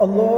Allah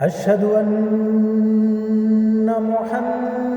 أشهد أن محمد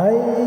Ay.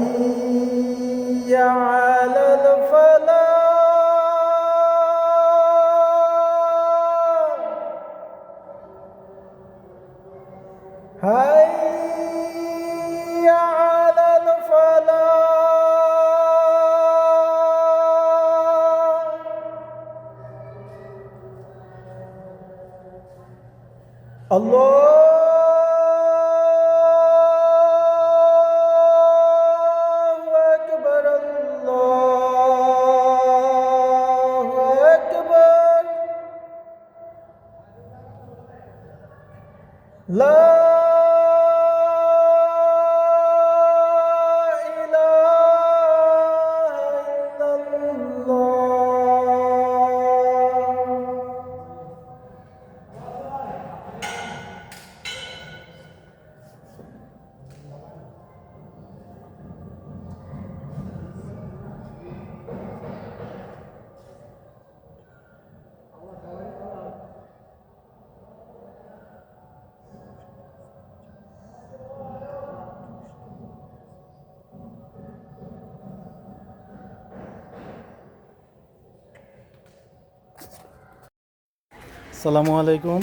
সালামু আলাইকুম।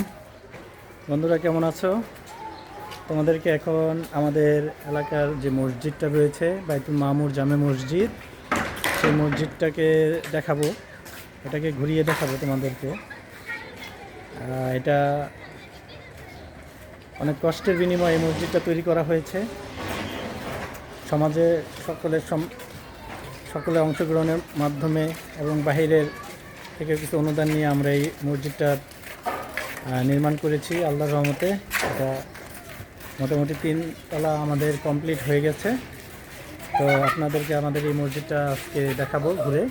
বন্ধুরা, কেমন আছো? তোমাদেরকে এখন আমাদের এলাকার যে মসজিদটা রয়েছে, বাইতুল মামুর জামে মসজিদ, সেই মসজিদটাকে দেখাবো। এটাকে ঘুরিয়ে দেখাবো তোমাদেরকে। এটা অনেক কষ্টের বিনিময়ে এই মসজিদটা তৈরি করা হয়েছে। সমাজে সকলের সকলের অংশগ্রহণের মাধ্যমে এবং বাহিরের থেকে কিছু অনুদান নিয়ে আমরা এই মসজিদটা নির্মাণ করেছি, আল্লাহর রহমতে। এটা মোটামুটি তিনতলা আমাদের কমপ্লিট হয়ে গেছে। তো আপনাদেরকে আমাদের এই মসজিদটা আজকে দেখাবো ঘুরে।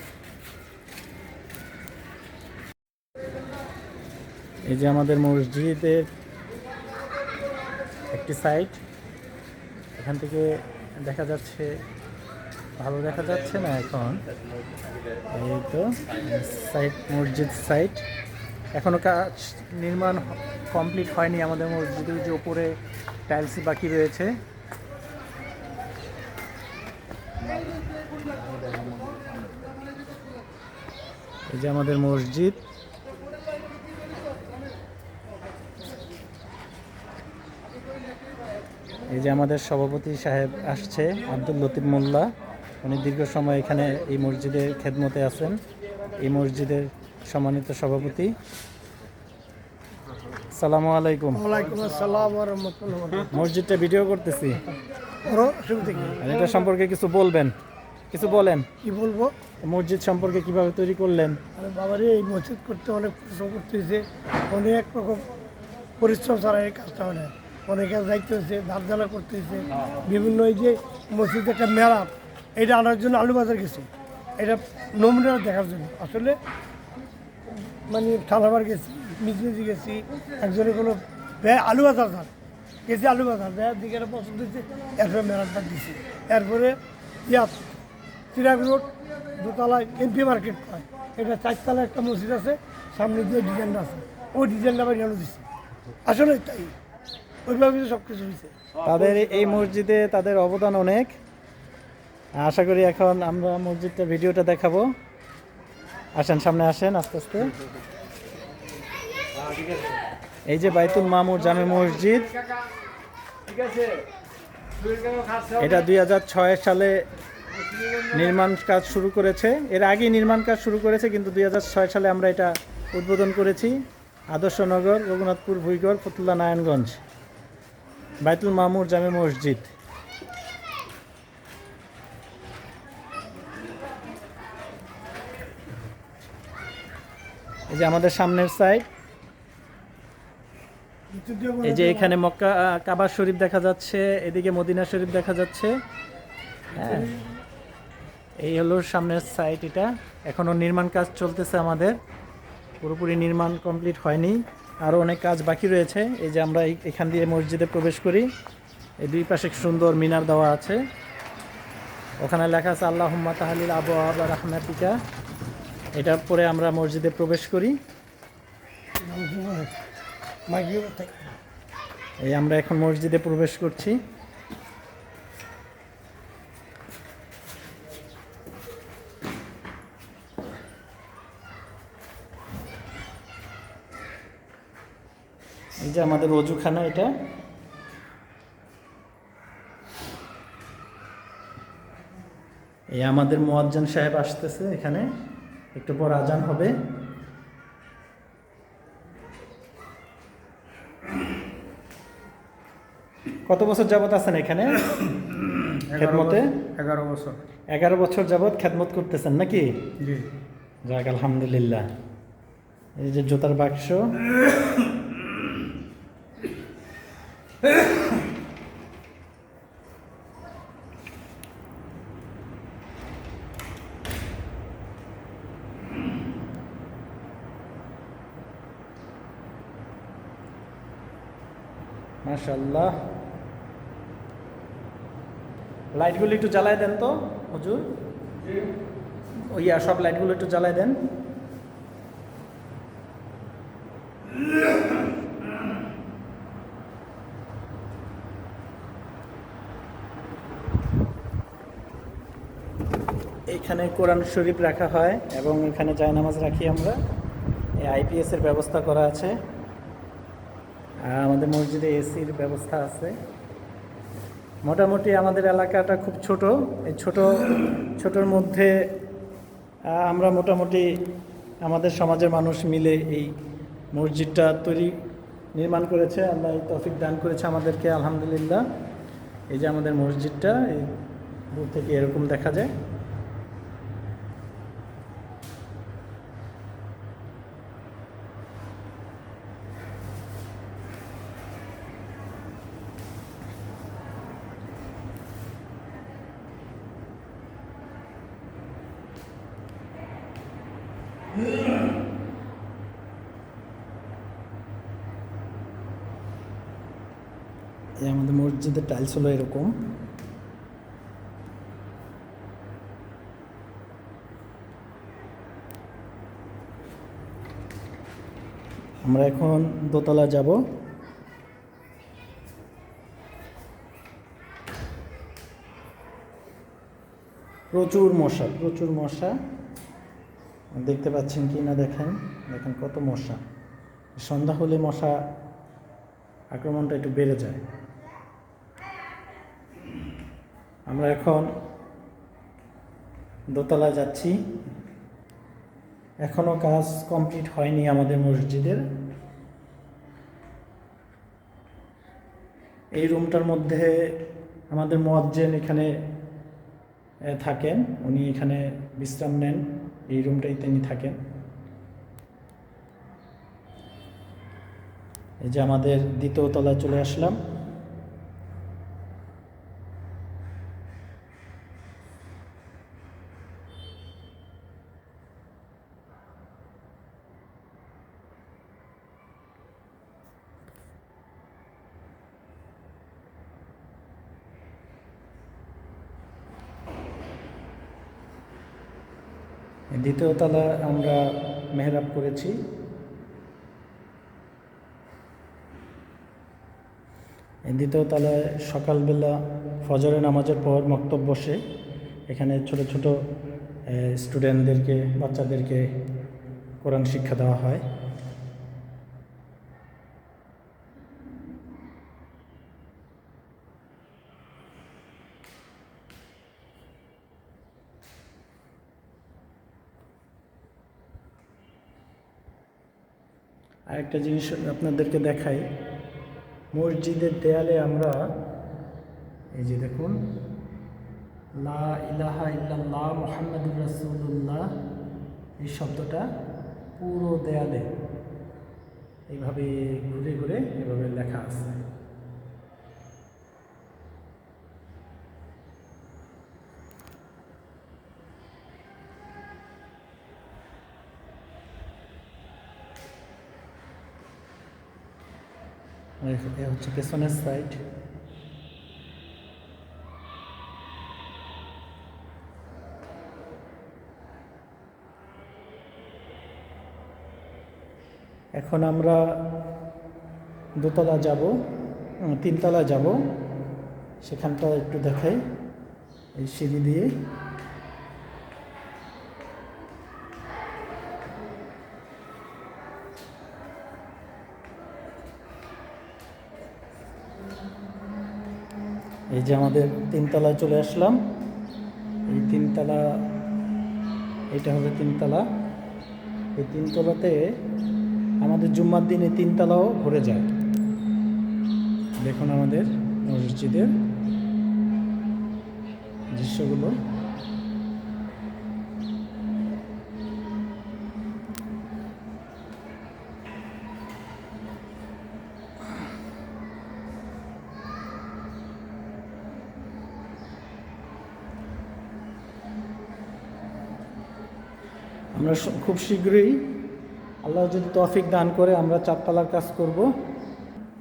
এই যে আমাদের মসজিদের একটি সাইট এখান থেকে দেখা যাচ্ছে, ভালো দেখা যাচ্ছে না এখন? এই তো সাইট মসজিদ সাইট এখনও কাজ নির্মাণ কমপ্লিট হয়নি আমাদের মসজিদের যে উপরে টাইলস বাকি রয়েছে। এই যে আমাদের মসজিদ। এই যে আমাদের সভাপতি সাহেব আসছে, আব্দুল লতিফ মোল্লা। উনি দীর্ঘ সময় এখানে এই মসজিদে খেদমতে আছেন। এই মসজিদের সম্মানিত সভাপতি। সালামু আলাইকুম। মসজিদটা ভিডিও করতেছি। এটা সম্পর্কে কিছু বলবেন? কিছু বলেন? কি বলব? মসজিদ সম্পর্কে কীভাবে তৈরি করলেন? বাবারে এই মসজিদ করতে অনেক পরিশ্রম করতে হয়েছে অনেক রকম পরিশ্রম ছাড়া এই কাজটা হয় না। দায়িত্ব হয়েছে ধার জ্বালা করতে হয়েছে বিভিন্ন এই যে মসজিদ একটা মেলা এটা আনার জন্য আলু বাজার গেছে। এটা নমুনা দেখার জন্য। আসলে মানে থানাবার গেছি, মিজমিজি গেছি, একজনে কোনো ব্যয় আলু বাজার যান গেছি আলু বাজার ব্যয়ের দিকে পছন্দ হয়েছে এরপরে মেলাটা দিছি। এরপরে ইয়াত চিরাগ রোড, দোতলায় এমপি মার্কেট পায়। এটা চারতলা একটা মসজিদ আছে, সামনে দিয়ে ডিজাইনটা আছে। ওই ডিজাইনটা আবার জানো দিচ্ছে আসলে তাই। ওইভাবে সব কিছু হয়েছে। তাদের এই মসজিদে তাদের অবদান অনেক। আশা করি এখন আমরা মসজিদটা ভিডিওটা দেখাবো। আসেন, সামনে আসেন, আস্তে আস্তে। এই যে বাইতুল মামুর জামে মসজিদ, এটা দুই হাজার ছয় সালে নির্মাণ কাজ শুরু করেছে। এর আগে নির্মাণ কাজ শুরু করেছে, কিন্তু দুই হাজার ছয় সালে আমরা এটা উদ্বোধন করেছি। আদর্শনগর রঘুনাথপুর, ভুইগড়, ফতুল্লা, নারায়ণগঞ্জ। বাইতুল মামুর জামে মসজিদ। এই যে আমাদের সামনের সাইড এই যে এখানে মক্কা কাবা শরীফ দেখা যাচ্ছে, এদিকে মদিনা শরীফ দেখা যাচ্ছে। হ্যাঁ। এই হলো সামনের সাইট এটা। এখনও নির্মাণ কাজ চলতেছে আমাদের। পুরোপুরি নির্মাণ কমপ্লিট হয়নি। আরও অনেক কাজ বাকি রয়েছে। এই যে আমরা এখান দিয়ে মসজিদে প্রবেশ করি। এই দুই পাশে সুন্দর মিনার দেওয়া আছে। ওখানে লেখা আছে আল্লাহ তাহালিল আবু আবা রাহমাতিকা। এটা পরে আমরা মসজিদে প্রবেশ করি। এই আমরা এখন মসজিদে প্রবেশ করছি। এই যে আমাদের অজুখানা এটা। এই আমাদের মোয়াজ্জান সাহেব আসতেছে এখানে। একটু পর আজান হবে। কত বছর যাবত আছেন এখানে? খেদমতে? এগারো বছর। এগারো বছর যাবত খেদমত করতেছেন নাকি? যাক আলহামদুলিল্লাহ। এই যে জুতার বাক্স। মাশাল্লাহ লাইটগুলো একটু জ্বালায় দেন তো হুজুর। ওই আর সব লাইটগুলো একটু জ্বালাই দেন। এখানে কোরআন শরীফ রাখা হয় এবং এখানে জায়নামাজ রাখি আমরা। এই আইপিএস এর ব্যবস্থা করা আছে। আমাদের মসজিদে এসির ব্যবস্থা আছে। মোটামুটি আমাদের এলাকাটা খুব ছোট। এই ছোট, ছোটোর মধ্যে আমরা মোটামুটি আমাদের সমাজের মানুষ মিলে এই মসজিদটা তৈরি, নির্মাণ করেছে। আল্লাহ এই তফিক দান করেছে আমাদেরকে, আলহামদুলিল্লাহ। এই যে আমাদের মসজিদটা, এই দূর থেকে এরকম দেখা যায়। আমাদের মসজিদের টাইলস হলো এরকম। আমরা এখন দোতলা যাব। প্রচুর মশা প্রচুর মশা। দেখতে পাচ্ছেন কি না দেখেন? দেখেন কত মশা। সন্ধ্যা হলে মশা আক্রমণটা একটু বেড়ে যায়। আমরা এখন দোতলা যাচ্ছি। এখনও কাজ কমপ্লিট হয়নি আমাদের মসজিদের। এই রুমটার মধ্যে আমাদের মোয়াজ্জেন এখানে থাকেন। উনি এখানে বিশ্রাম নেন। এই রুমটাই তিনি থাকেন। এই যে আমাদের দ্বিতীয় তলায় চলে আসলাম। দ্বিতীয় তলা আমরা মেহরাব করেছি। দ্বিতীয় তলায় সকালবেলা ফজরের নামাজের পর মক্তব বসে। এখানে ছোট ছোট স্টুডেন্টদেরকে বাচ্চাদেরকে কোরআন শিক্ষা দেওয়া হয়। আরেকটা জিনিস আপনাদেরকে দেখাই। মসজিদের দেয়ালে আমরা, এই যে দেখুন, লা ইলাহা ইল্লাল্লাহ মোহাম্মদুর রাসুল্লাহ এই শব্দটা পুরো দেয়ালে। এইভাবে ঘুরে ঘুরে এভাবে লেখা আছে। হচ্ছে পেছনের সাইড এখন আমরা দোতলা যাব তিনতলা যাব। সেখানটা একটু দেখাই, এই সিঁড়ি দিয়ে। এই যে আমাদের তিনতলায় চলে আসলাম। এই তিনতলা, এটা হবে তিনতলা। এই তিনতলাতে আমাদের জুম্মার দিনে তিনতলাও ঘুরে যায়। দেখুন আমাদের মসজিদের দৃশ্যগুলো। আমরা খুব শীঘ্রই আল্লাহ যদি তৌফিক দান করে, আমরা চারতলার কাজ করব।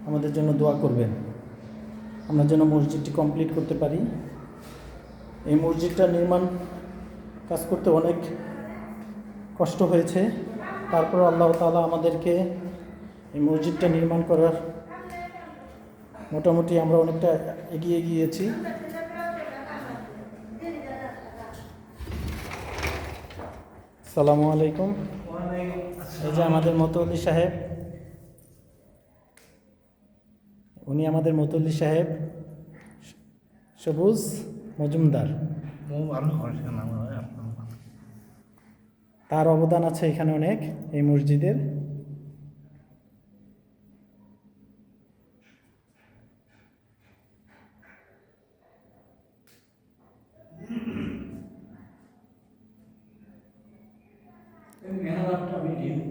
আমাদের জন্য দোয়া করবেন। আমরা যেন মসজিদটি কমপ্লিট করতে পারি। এই মসজিদটা নির্মাণ কাজ করতে অনেক কষ্ট হয়েছে। তারপর আল্লাহ তালা আমাদেরকে এই মসজিদটা নির্মাণ করার মোটামুটি আমরা অনেকটা এগিয়ে গিয়েছি। সালামু আলাইকুম। এই যে আমাদের মতলি সাহেব, উনি আমাদের মতলি সাহেব, সবুজ মজুমদার। তার অবদান আছে এখানে অনেক, এই মসজিদের। এখানে ভিডিও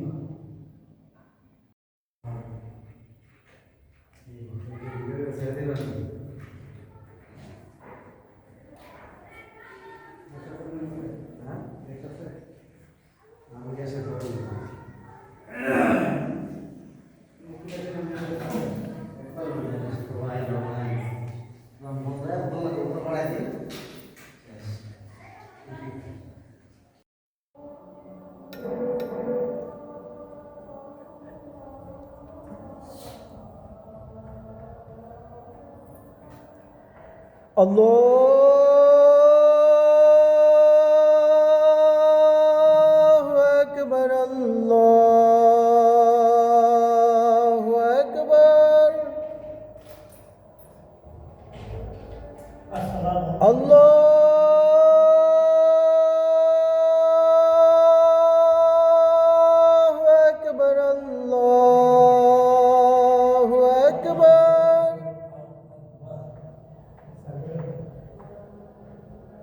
আল্লাহু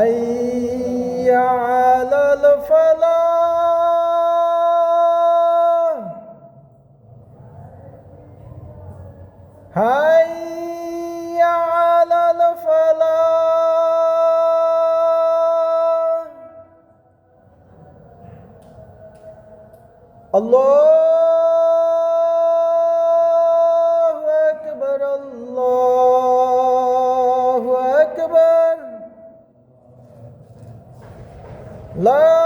حي على الفلاح حي على الفلاح الله love.